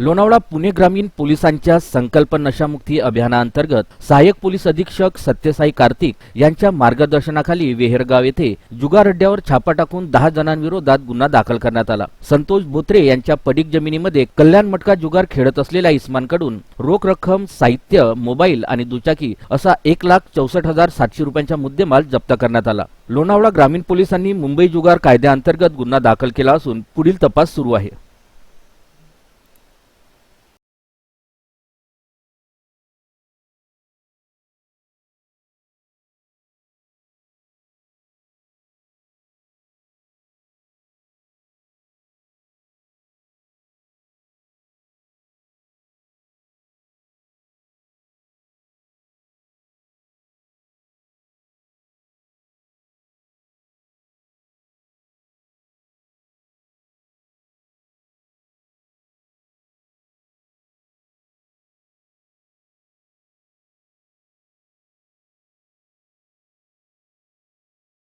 लोणावळा पुणे ग्रामीण पोलिसांच्या संकल्प नशामुक्ती अभियानाअंतर्गत सहाय्यक पोलीस अधीक्षक सत्यसाई कार्तिक यांच्या मार्गदर्शनाखाली वेहेरगाव येथे जुगार अड्ड्यावर छापा टाकून दहा जणांविरोधात गुन्हा दाखल करण्यात आला. संतोष बोत्रे यांच्या पडीक जमिनीमध्ये कल्याण मटका जुगार खेळत असलेल्या इस्मानकडून रोख रक्कम साहित्य मोबाईल आणि दुचाकी असा एक लाख चौसष्ट हजार सातशे रुपयांचा मुद्देमाल जप्त करण्यात आला. लोणावळा ग्रामीण पोलिसांनी मुंबई जुगार कायद्याअंतर्गत गुन्हा दाखल केला असून पुढील तपास सुरू आहे.